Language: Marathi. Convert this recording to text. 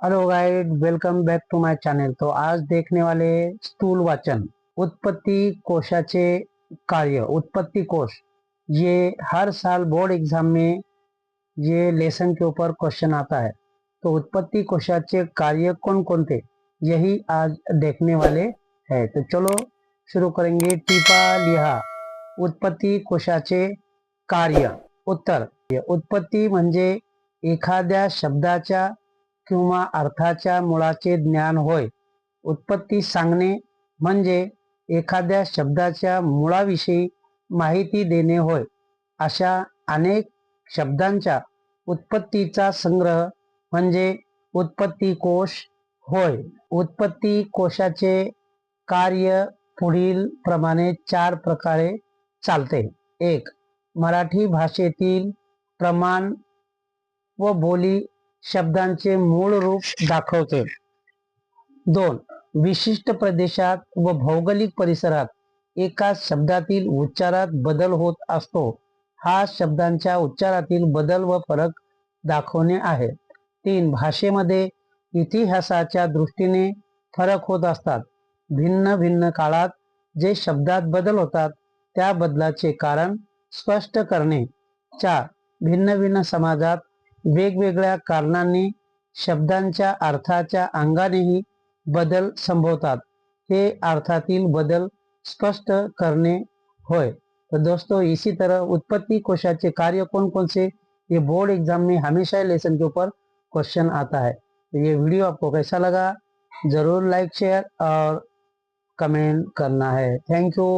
Hello guys welcome back to my channel तो आज देखने वाले स्थूल वाचन उत्पत्ति कोशाचे कार्य उत्पत्ति कोश। ये हर साल बोर्ड एग्जाम में ये लेसन के ऊपर क्वेश्चन आता है। तो उत्पत्ति कोशाचे कार्य कौन कौन थे? यही आज देखने वाले है। तो चलो शुरू करेंगे। टीपा लिहा उत्पत्ति कोशाचे कार्य। उत्तर उत्पत्ती म्हणजे एखाद्या शब्दाच्या किंवा अर्थाच्या मुळाचे ज्ञान होय. उत्पत्ती सांगणे म्हणजे एखाद्या शब्दाच्या मुळाविषयी माहिती देणे होय. अशा अनेक शब्दांच्या उत्पत्तीचा संग्रह म्हणजे उत्पत्ती कोश होय. उत्पत्ती कोशाचे कार्य पुढील प्रमाणे चार प्रकारे चालते. एक मराठी भाषेतील प्रमाण व बोली शब्दांचे मूळ रूप दाखवते. दोन विशिष्ट प्रदेशात व भौगोलिक परिसरात एका शब्दातील उच्चारात बदल होत असतो. हा शब्दांच्या उच्चारातील बदल व फरक दाखवणे आहे. तीन भाषेमध्ये इतिहासाच्या दृष्टीने फरक होत असतात. भिन्न भिन्न काळात जे शब्दात बदल होतात त्या बदलाचे कारण स्पष्ट करणे. चार भिन्न भिन्न समाजात वेगवेगळ्या कारणांनी शब्दांच्या अर्थाच्या अंगानेही बदल संभवतात. हे अर्थातील बदल स्पष्ट करणे होय. तो दोस्तों इसी तरह उत्पत्ति कोशाचे कार्य कौन कौन से ये बोर्ड एग्जाम में हमेशा लेसन के ऊपर क्वेश्चन आता है. तो ये वीडियो आपको कैसा लगा? जरूर लाइक शेयर और कमेंट करना है. Thank you.